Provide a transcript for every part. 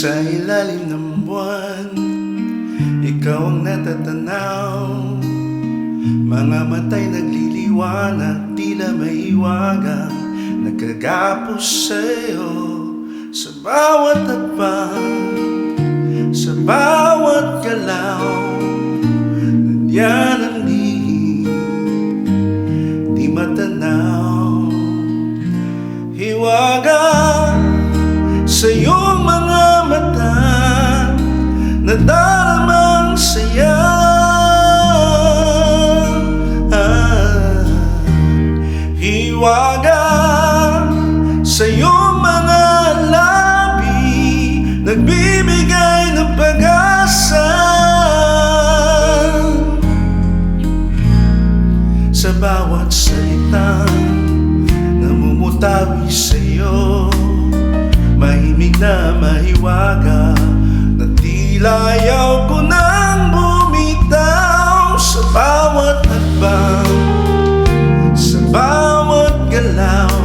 Sa ilalim ng buwan. Ikaw ang natatanaw. Mga matay nagliliwanag Tila may iwagang Nagkagapos sa'yo Sa bawat hakbang Sa bawat galaw. Nandiyan ang lihim Di matanaw. Hiwaga Nadaramang saya. Ah, Hiwaga sa iyong mga labi Nagbibigay ng pag-asa. Sa bawat salitang namumutawi sa iyo Mahimig na mahiwaga tila ayaw ko nang bumitaw Sa bawat hakbang Sa bawat galaw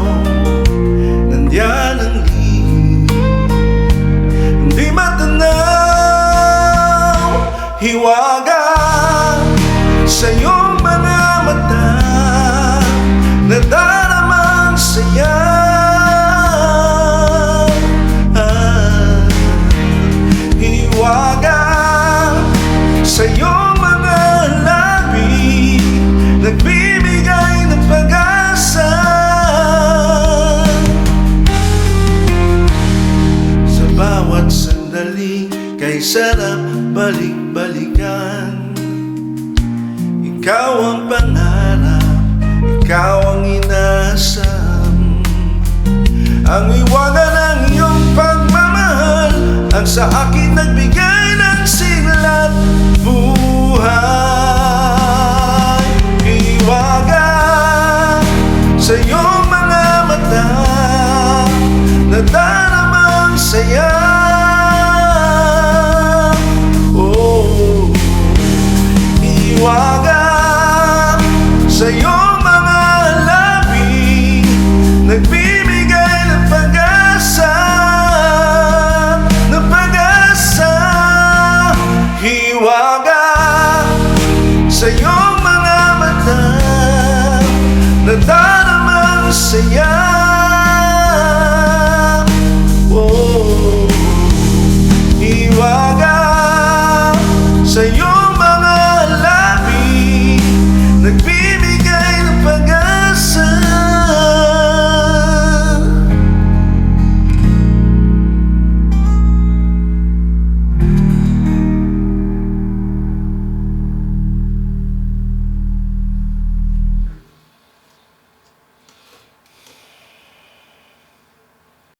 Kay sarap balik-balikan. Ikaw ang pangarap Ikaw ang inasam. Ang iwanan ng iyong pagmamahal Ang sa akin nagbigay ng silat sa iyong mga labi Nagbibigay ng pag-asa Ng pag-asa Hiwaga sa iyong mga mata Nadaramang saya